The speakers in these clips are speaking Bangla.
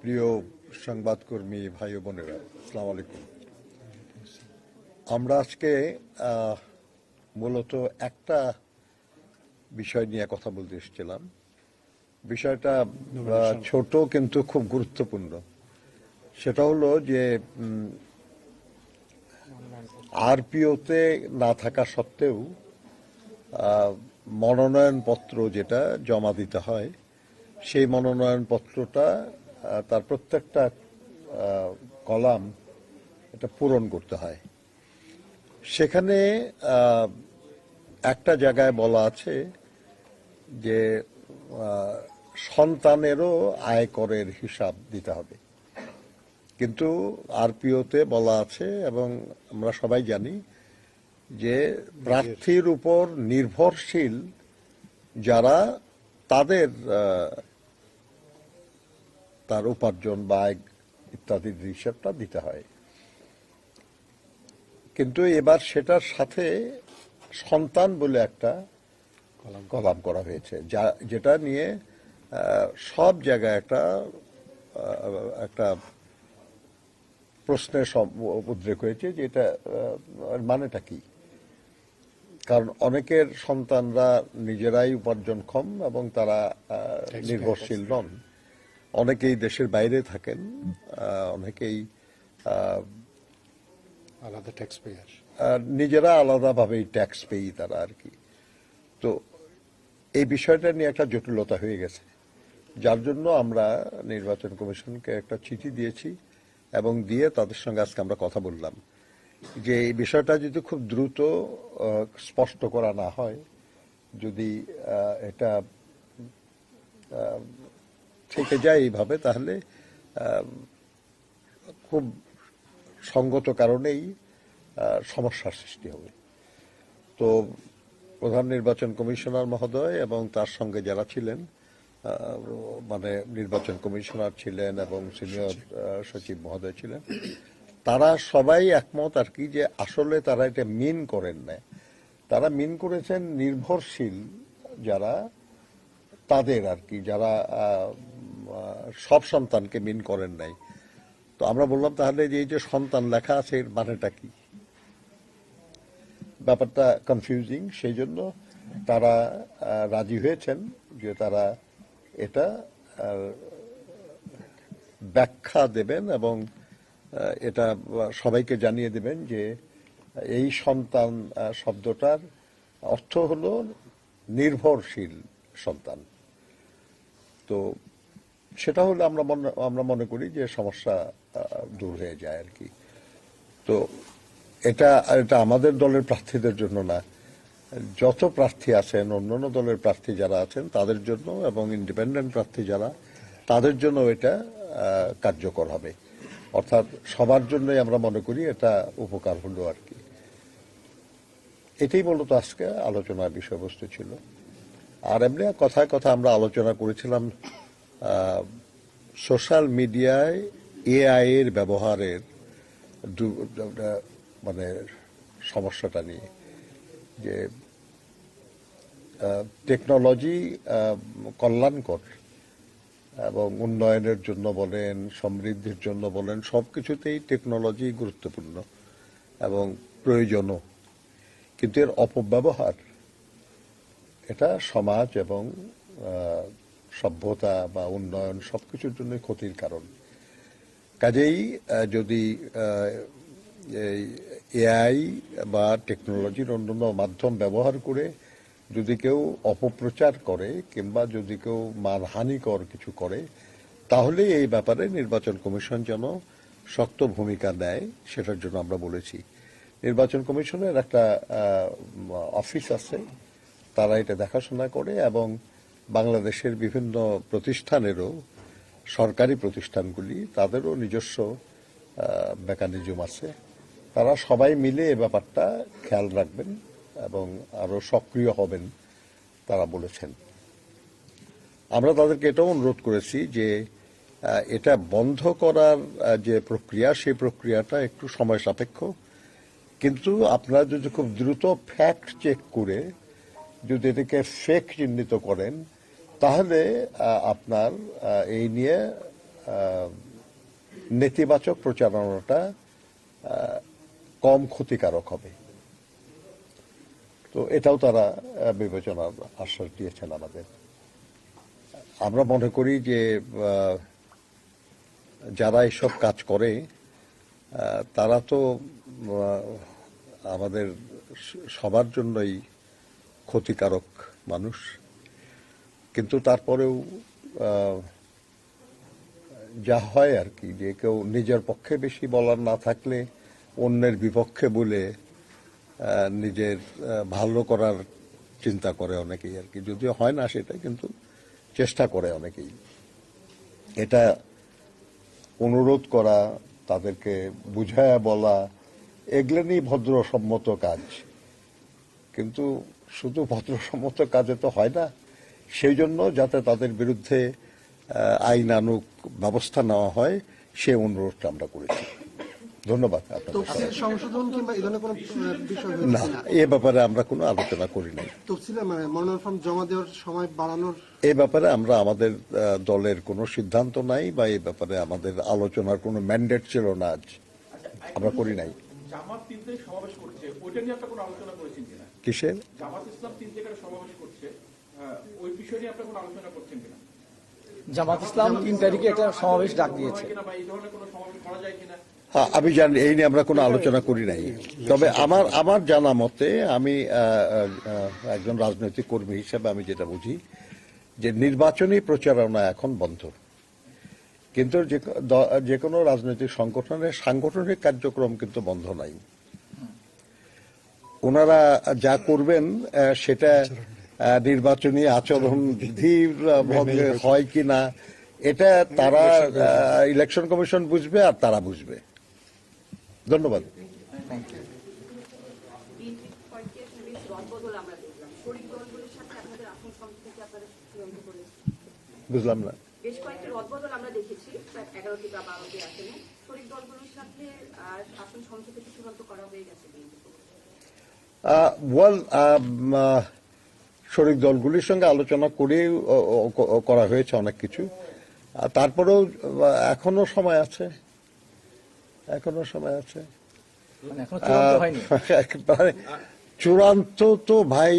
প্রিয় সংবাদকর্মী ভাই ও বোনেরা আসসালামু আলাইকুম। আমরা আজকে মূলত একটা বিষয় নিয়ে কথা বলতে এসেছিলাম। বিষয়টা ছোট কিন্তু খুব গুরুত্বপূর্ণ। সেটা হলো যে আরপিওতে না থাকা সত্ত্বেও মনোনয়নপত্র যেটা জমা দিতে হয়, সেই মনোনয়নপত্রটা তার প্রত্যেকটা কলাম এটা পূরণ করতে হয়। সেখানে একটা জায়গায় বলা আছে যে সন্তানেরও আয়করের হিসাব দিতে হবে। কিন্তু আরপিওতে বলা আছে এবং আমরা সবাই জানি যে প্রার্থীর উপর নির্ভরশীল যারা তাদের তার উপার্জন বা ইত্যাদির হিসাবটা দিতে হয়। কিন্তু এবার সেটার সাথে সন্তান বলে একটা কলাম করা হয়েছে, যা, যেটা নিয়ে সব জায়গায় একটা একটা প্রশ্নের উদ্রেক হয়েছে যে এটা মানেটা কি? কারণ অনেকের সন্তানরা নিজেরাই উপার্জনক্ষম এবং তারা নির্ভরশীল নন। অনেকেই দেশের বাইরে থাকেন অনেকেই আলাদা ট্যাক্স পেয়ার নিজেরা আলাদাভাবেই ট্যাক্স পেই তারা আর কি। তো এই বিষয়টা নিয়ে একটা জটিলতা হয়ে গেছে। যার জন্য আমরা নির্বাচন কমিশনকে একটা চিঠি দিয়েছি এবং দিয়ে তাদের সঙ্গে আজকে আমরা কথা বললাম। যে এই বিষয়টা যদি খুব দ্রুত স্পষ্ট করা না হয়, যদি এটা থেকে যায় এইভাবে, তাহলে খুব সঙ্গত কারণেই সমস্যার সৃষ্টি হবে। তো প্রধান নির্বাচন কমিশনার মহোদয় এবং তার সঙ্গে যারা ছিলেন মানে নির্বাচন কমিশনার ছিলেন এবং সিনিয়র সচিব মহোদয় ছিলেন তারা সবাই একমত আর কি যে আসলে তারা এটা মিন করেন না। তারা মিন করেছেন নির্ভরশীল যারা, তাদের আর কি, যারা সব সন্তানকে মিন করেন নাই। তো আমরা বললাম তাহলে যে এই যে সন্তান লেখা আছে, এর মানেটা কি? ব্যাপারটা কনফিউজিং সেই জন্য তারা রাজি হয়েছেন যে তারা এটা ব্যাখ্যা দেবেন এবং এটা সবাইকে জানিয়ে দেবেন যে এই সন্তান শব্দটার অর্থ হলো নির্ভরশীল সন্তান। তো সেটা হলে আমরা মনে আমরা মনে করি যে সমস্যা দূর হয়ে যায় আর কি। তো এটা এটা আমাদের দলের প্রার্থীদের জন্য না। যত প্রার্থী আছেন, অন্যান্য দলের প্রার্থী যারা আছেন, তাদের জন্য এবং ইন্ডিপেন্ডেন্ট প্রার্থী যারা, তাদের জন্য এটা কার্যকর হবে। অর্থাৎ সবার জন্যই আমরা মনে করি এটা উপকার হলো আর কি। এটাই মূলত আজকে আলোচনার বিষয়বস্তু ছিল। আর এমনি কথায় কথা আমরা আলোচনা করেছিলাম সোশ্যাল মিডিয়ায় এআই এর ব্যবহারের মানে সমস্যাটা নিয়ে, যে টেকনোলজি কল্যাণকর। এবং উন্নয়নের জন্য বলেন, সমৃদ্ধির জন্য বলেন সব কিছুতেই টেকনোলজি গুরুত্বপূর্ণ এবং প্রয়োজনও। কিন্তু এর অপব্যবহার, এটা সমাজ এবং সভ্যতা বা উন্নয়ন সব কিছুর জন্য ক্ষতির কারণ। কাজেই যদি এআই বা টেকনোলজির অন্যান্য মাধ্যম ব্যবহার করে যদি কেউ অপপ্রচার করে কিংবা যদি কেউ মানহানিকর কিছু করে তাহলে এই ব্যাপারে নির্বাচন কমিশন যেন শক্ত ভূমিকা নেয়, সেটার জন্য আমরা বলেছি। নির্বাচন কমিশনের একটা অফিস আছে, তারা এটা দেখাশোনা করে এবং বাংলাদেশের বিভিন্ন প্রতিষ্ঠানেরও সরকারি প্রতিষ্ঠানগুলি তাদেরও নিজস্ব মেকানিজম আছে। তারা সবাই মিলে এ ব্যাপারটা খেয়াল রাখবেন। এবং আরও সক্রিয় হবেন তারা বলেছেন। আমরা তাদেরকে এটাও অনুরোধ করেছি যে এটা বন্ধ করার যে প্রক্রিয়া, সেই প্রক্রিয়াটা একটু সময় সাপেক্ষ। কিন্তু আপনারা যদি খুব দ্রুত ফ্যাক্ট চেক করে যদি এটাকে ফেক চিহ্নিত করেন, তাহলে আপনার এই নিয়ে নেতিবাচক প্রচারণাটা কম ক্ষতিকারক হবে। তো এটাও তারা বিবেচনার আশ্বাস দিয়েছেন আমাদের। আমরা মনে করি যে যারা এসব কাজ করে তারা তো আমাদের সবার জন্যই ক্ষতিকারক মানুষ। কিন্তু তারপরেও যা হয় আর কি, যে কেউ নিজের পক্ষে বেশি বলার না থাকলে অন্যের বিপক্ষে বলে নিজের ভালো করার চিন্তা করে অনেকেই আর কি। যদিও হয় না সেটা কিন্তু চেষ্টা করে অনেকেই। এটা অনুরোধ করা, তাদেরকে বুঝায়া বলা, এগুলো নিয়ে ভদ্রসম্মত কাজ। কিন্তু শুধু ভদ্রসম্মত কাজে তো হয় না, সেই জন্য যাতে তাদের বিরুদ্ধে আইনানুক ব্যবস্থা নেওয়া হয়, সে অনুরোধটা আমরা করেছি। ধন্যবাদ সংশোধন কিংবা এই কোনো বিষয় না এ ব্যাপারে আমরা কোনো আলোচনা করি নাই। তফসিলে মানে মনোনয়ন ফর্ম জমা দেওয়ার সময় বাড়ানোর এ ব্যাপারে আমরা আমাদের দলের কোনো সিদ্ধান্ত নাই বা এ ব্যাপারে আমাদের আলোচনার কোনো ম্যান্ডেট ছিল না আজ। আমরা করি নাই। জামাত তিন সমাবেশ করছে ওইটা নিয়ে আপনার কোনো আলোচনা করেছেন কিনা? কিসের? জামাত ইসলাম তিন জায়গায় সমাবেশ করছে ওই বিষয় নিয়ে আপনার কোনো আলোচনা করছেন কিনা? জামাত ইসলাম তিন তারিখে একটা সমাবেশ ডাক দিয়েছে। কিনা বা এই ধরনের কোনো সমাবেশ করা যায় কিনা? আমি জানি এই নিয়ে আমরা কোনো আলোচনা করি নাই। তবে আমার আমার জানা মতে আমি একজন রাজনৈতিক কর্মী হিসেবে আমি যেটা বুঝি যে নির্বাচনী প্রচারণা এখন বন্ধ। কিন্তু যে কোনো রাজনৈতিক সংগঠনের সাংগঠনিক কার্যক্রম কিন্তু বন্ধ নাই। ওনারা যা করবেন সেটা নির্বাচনী আচরণ বিধির হয় কিনা এটা তারা ইলেকশন কমিশন বুঝবে আর তারা বুঝবে। ধন্যবাদ। বুঝলাম না। বেশ কয়েকটি রদবদল আমরা দেখেছি এগারোটি বা বারোটি আসনে। শরিক দলগুলোর সাথে আহ, আসন সমঝোতাকে চূড়ান্ত করা হয়ে গেছে? ওয়াল শরিক দলগুলির সঙ্গে আলোচনা করে করা হয়েছে অনেক কিছু। তারপরেও এখনও সময় আছে। এখনও সময় আছে। মানে চূড়ান্ত তো ভাই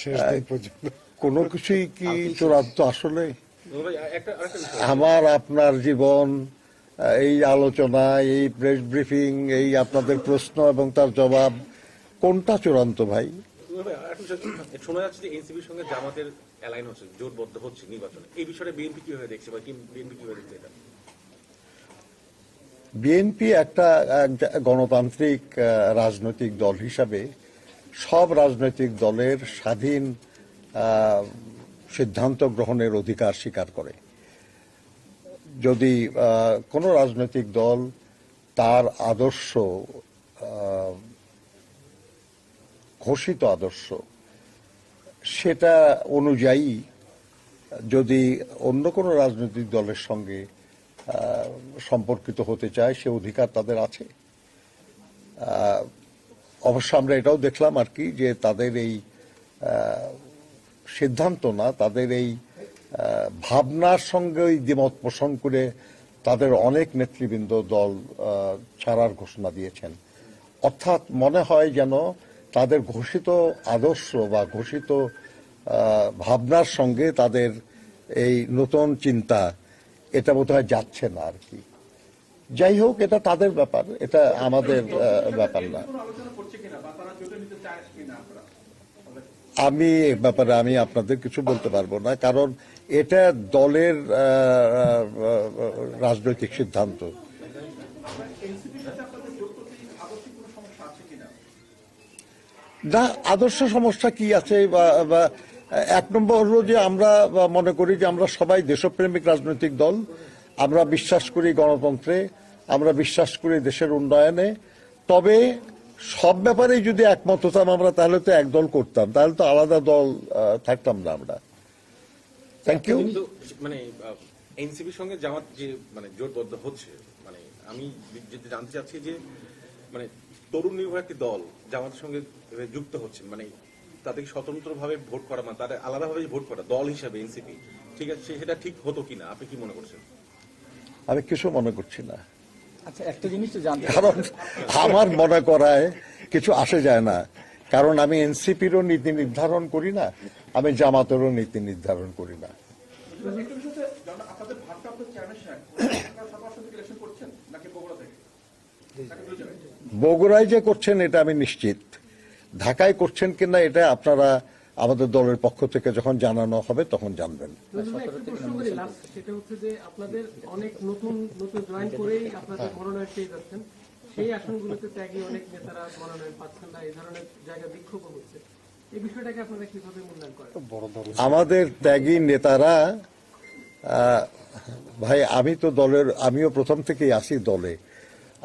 শেষ কোনো কিছুই কি চূড়ান্ত আসলে? ভাই একটা আরেকটা বিষয়। আমার আপনার জীবন এই আলোচনা এই প্রেস ব্রিফিং এই আপনাদের প্রশ্ন এবং তার জবাব কোনটা চূড়ান্ত ভাই? ভাই, আরেকটা বিষয়, শোনা যাচ্ছে যে এনসিপির সঙ্গে জামাতের অ্যালাইন হচ্ছে জোটবদ্ধ হচ্ছে নির্বাচনে। এই বিষয়ে বিএনপি কীভাবে দেখছে বা বিএনপি কীভাবে দেখছে এটা? বিএনপি একটা গণতান্ত্রিক রাজনৈতিক দল হিসাবে সব রাজনৈতিক দলের স্বাধীন সিদ্ধান্ত গ্রহণের অধিকার স্বীকার করে। যদি কোনো রাজনৈতিক দল তার আদর্শ ঘোষিত আদর্শ, সেটা অনুযায়ী যদি অন্য কোনো রাজনৈতিক দলের সঙ্গে সম্পর্কিত হতে চায়, সে অধিকার তাদের আছে। অবশ্য আমরা এটাও দেখলাম আর কি যে তাদের এই সিদ্ধান্ত না, তাদের এই ভাবনার সঙ্গে ওই দ্বিমত পোষণ করে তাদের অনেক নেতৃবৃন্দ দল ছাড়ার ঘোষণা দিয়েছেন। অর্থাৎ মনে হয় যেন তাদের ঘোষিত আদর্শ বা ঘোষিত ভাবনার সঙ্গে তাদের এই নতুন চিন্তা এটা বোধহয় যাচ্ছে না আর কি। যাই হোক এটা তাদের ব্যাপার এটা আমাদের ব্যাপার না। আমি এ ব্যাপারে আমি আপনাদের কিছু বলতে পারব না কারণ এটা দলের রাজনৈতিক সিদ্ধান্ত। না আদর্শ সমস্যা কি আছে বা এক নম্বর হলো যে আমরা মনে করি যে আমরা সবাই দেশপ্রেমিক রাজনৈতিক দল। আমরা বিশ্বাস করি গণতন্ত্রে, আমরা বিশ্বাস করি দেশের উন্নয়নে। তবে সব ব্যাপারেই যদি একমত হতাম আমরা, তাহলে তো এক দল করতাম, তাহলে তো আলাদা দল থাকতাম না আমরা। থ্যাংক ইউ মানে এনসিপির সঙ্গে জামাত যে মানে জোটবদ্ধ হচ্ছে মানে আমি যদি জানতে চাচ্ছি যে মানে তরুণ নির্ভর একটি দল জামাতের সঙ্গে যুক্ত হচ্ছে মানে তাদেরকে স্বতন্ত্রভাবে ভোট করা মানে তাদের আলাদাভাবে ভোট করা দল হিসাবে এনসিপি। ঠিক আছে সেটা ঠিক হতো কিনা? আপনি কি মনে করছেন? আমি কিছু মনে করছি না। আচ্ছা একটা জিনিস তো জানতে কারণ আমার মনে করায় কিছু আসে যায় না। কারণ আমি এনসিপিরও নীতি নির্ধারণ করি না আমি জামাতেরও নীতি নির্ধারণ করি না। বগুড়ায় যে করছেন এটা আমি নিশ্চিত। ঢাকায় করছেন কিনা এটা আপনারা আমাদের দলের পক্ষ থেকে যখন জানানো হবে তখন জানবেন। সেটা হচ্ছে যে আপনাদের অনেক নতুন নতুন জয়েন করেই আপনাদের মনোনয়ন পেয়ে যাচ্ছেন। সেই আসনগুলোতে ত্যাগী অনেক নেতারা মনোনয়ন পাচ্ছেন না এই ধরনের জায়গা বিক্ষোভ হচ্ছে। এই বিষয়টাকে আপনারা কীভাবে মূল্যায়ন করেন? আমাদের ত্যাগী নেতারা ভাই আমি তো দলের আমিও প্রথম থেকেই আসি দলে।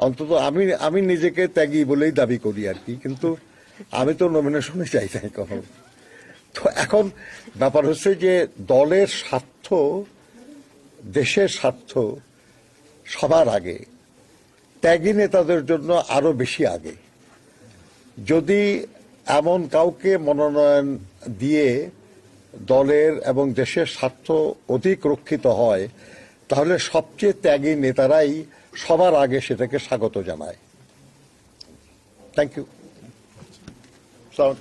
অন্তত আমি আমি নিজেকে ত্যাগী বলেই দাবি করি আর কি। কিন্তু আমি তো নমিনেশনে চাই নাই কখন তো এখন ব্যাপার হচ্ছে যে দলের স্বার্থ, দেশের স্বার্থ সবার আগে, ত্যাগী নেতাদের জন্য আরও বেশি আগে। যদি এমন কাউকে মনোনয়ন দিয়ে দলের এবং দেশের স্বার্থ অধিক রক্ষিত হয়, তাহলে সবচেয়ে ত্যাগী নেতারাই সবার আগে সেটাকে স্বাগত জানায়। Thank you Sorry.